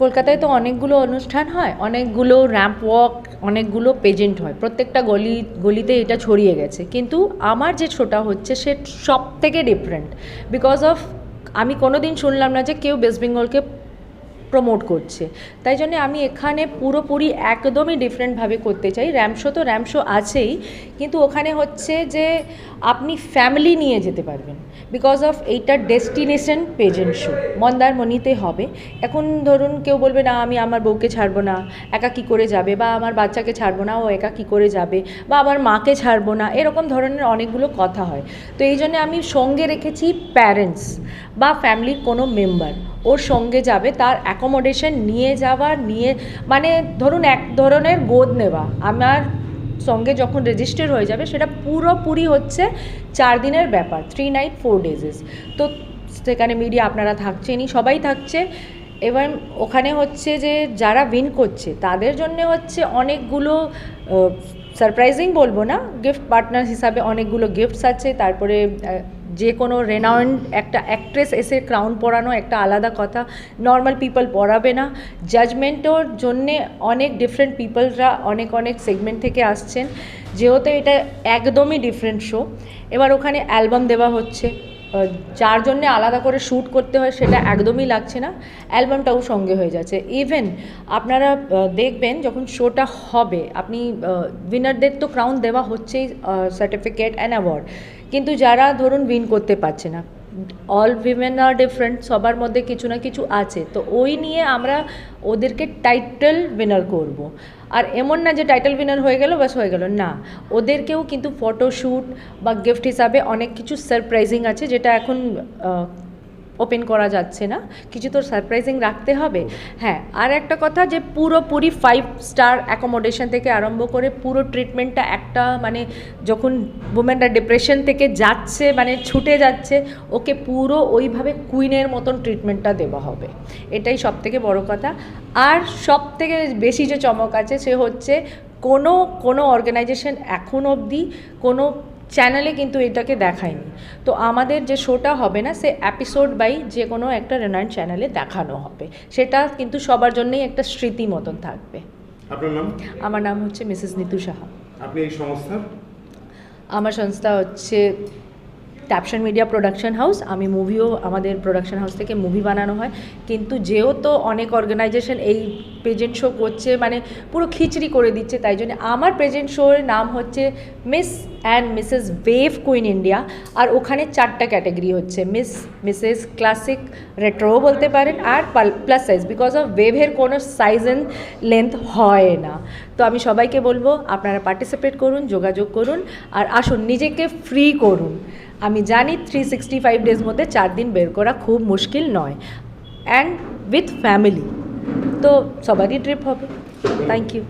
কলকাতায় তো অনেকগুলো অনুষ্ঠান হয়, অনেকগুলো র্যাম্প ওয়াক অনেকগুলো পেজেন্ট হয়, প্রত্যেকটা গলি, গলিতে এটা ছড়িয়ে গেছে। কিন্তু আমার যে ছোটা হচ্ছে সে সব থেকে ডিফারেন্ট বিকজ অফ আমি কোনো দিন শুনলাম না যে কেউ ওয়েস্ট বেঙ্গলকে প্রমোট করছে। তাই জন্য আমি এখানে পুরোপুরি একদমই ডিফারেন্টভাবে করতে চাই। র্যামশো তো র্যামশো আছেই, কিন্তু ওখানে হচ্ছে যে আপনি ফ্যামিলি নিয়ে যেতে পারবেন। বিকজ অফ এইটা ডেস্টিনেশন পেজেন্ট শো মন্দারমণিতে হবে। এখন ধরুন কেউ বলবে, না, আমি আমার বউকে ছাড়বো না। একা কী করে যাবে? বা, আমার বাচ্চাকে ছাড়বো না। ও একা কী করে যাবে? বা, আমার মাকে ছাড়বো না। এরকম ধরনের অনেকগুলো কথা হয়। তো এই জন্য আমি সঙ্গে রেখেছি প্যারেন্টস বা ফ্যামিলির কোনো মেম্বার ওর সঙ্গে যাবে, তার অ্যাকোমোডেশন নিয়ে যাওয়া, নিয়ে মানে ধরুন এক ধরনের গোদ নেওয়া। আমার সঙ্গে যখন রেজিস্টার হয়ে যাবে, সেটা পুরোপুরি হচ্ছে চার দিনের ব্যাপার থ্রি নাইট ফোর ডেজেস তো সেখানে মিডিয়া আপনারা থাকছেনই, সবাই থাকছে। এবার ওখানে হচ্ছে যে যারা উইন করছে, তাদের জন্য হচ্ছে অনেকগুলো সারপ্রাইজিং বলব না গিফট পার্টনার হিসাবে অনেকগুলো গিফটস আছে। তারপরে যে কোনো রেনাউন্ড একটা অ্যাক্ট্রেস এসে ক্রাউন পরানো একটা আলাদা কথা। নর্মাল পিপল পড়াবে না। জাজমেন্টের জন্যে অনেক ডিফারেন্ট পিপলরা অনেক অনেক সেগমেন্ট থেকে আসছেন। যেহেতু এটা একদমই ডিফারেন্ট শো এবার ওখানে অ্যালবাম দেওয়া হচ্ছে। যার জন্য আলাদা করে শ্যুট করতে হয় সেটা একদমই লাগছে না। অ্যালবামটাও সঙ্গে হয়ে যাচ্ছে। ইভেন আপনারা দেখবেন যখন শোটা হবে, আপনি উইনারদের তো ক্রাউন দেওয়া হচ্ছেই সার্টিফিকেট অ্যান্ড অ্যাওয়ার্ড কিন্তু যারা ধরুন উইন করতে পারছে না অল উইমেন আর ডিফারেন্ট সবার মধ্যে কিছু না কিছু আছে তো ওই নিয়ে আমরা ওদেরকে টাইটেল উইনার করব। আর এমন না যে টাইটেল উইনার হয়ে গেল বাস হয়ে গেল না, ওদেরকেও কিন্তু ফটোশ্যুট বা গিফট হিসাবে অনেক কিছু সারপ্রাইজিং আছে, যেটা এখন ওপেন করা যাচ্ছে না। কিছু তো সারপ্রাইজিং রাখতে হবে। হ্যাঁ আর একটা কথা যে পুরোপুরি ফাইভ স্টার অ্যাকোমোডেশন থেকে আরম্ভ করে পুরো ট্রিটমেন্টটা একটা মানে যখন উমেনরা ডিপ্রেশন থেকে যাচ্ছে মানে ছুটে যাচ্ছে, ওকে পুরো ওইভাবে কুইনের মতন ট্রিটমেন্টটা দেওয়া হবে। এটাই সব থেকে বড় কথা। আর সব থেকে বেশি যে চমক আছে সে হচ্ছে কোনো কোনো অর্গানাইজেশন এখন অবধি কোনো চ্যানেলে কিন্তু এটাকে দেখায়নি। তো আমাদের যে শোটা হবে না সে এপিসোড বাই যে কোনো একটা রেনার্ন চ্যানেলে দেখানো হবে। সেটা কিন্তু সবার জন্যই একটা স্মৃতি মতন থাকবে। আপনার নাম? আমার নাম হচ্ছে মিসেস নিতু সাহা আপনি এই সংস্থা আমার সংস্থা হচ্ছে ক্যাপশন মিডিয়া প্রোডাকশন হাউস আমি মুভিও আমাদের প্রোডাকশন হাউস থেকে মুভি বানানো হয়। কিন্তু যেহেতু অনেক অর্গানাইজেশন এই প্রেজেন্ট শো করছে মানে পুরো খিচড়ি করে দিচ্ছে, তাই জন্য আমার প্রেজেন্ট শোর নাম হচ্ছে miss and missus wave queen India আর ওখানে চারটা ক্যাটাগরি হচ্ছে মিস মিসেস ক্লাসিক রেট্রো বলতে পারেন, আর প্লাস সাইজ বিকজ অফ ওয়েভের কোনো সাইজ অ্যান্ড লেন্থ হয় না। তো আমি সবাইকে বলব, আপনারা পার্টিসিপেট করুন, যোগাযোগ করুন, আর আসুন, নিজেকে ফ্রি করুন। আমি জানি থ্রি সিক্সটি ফাইভ ডেজ মধ্যে চার দিন বের করা খুব মুশকিল নয়। অ্যান্ড উইথ ফ্যামিলি তো সবারই ট্রিপ হবে। Thank you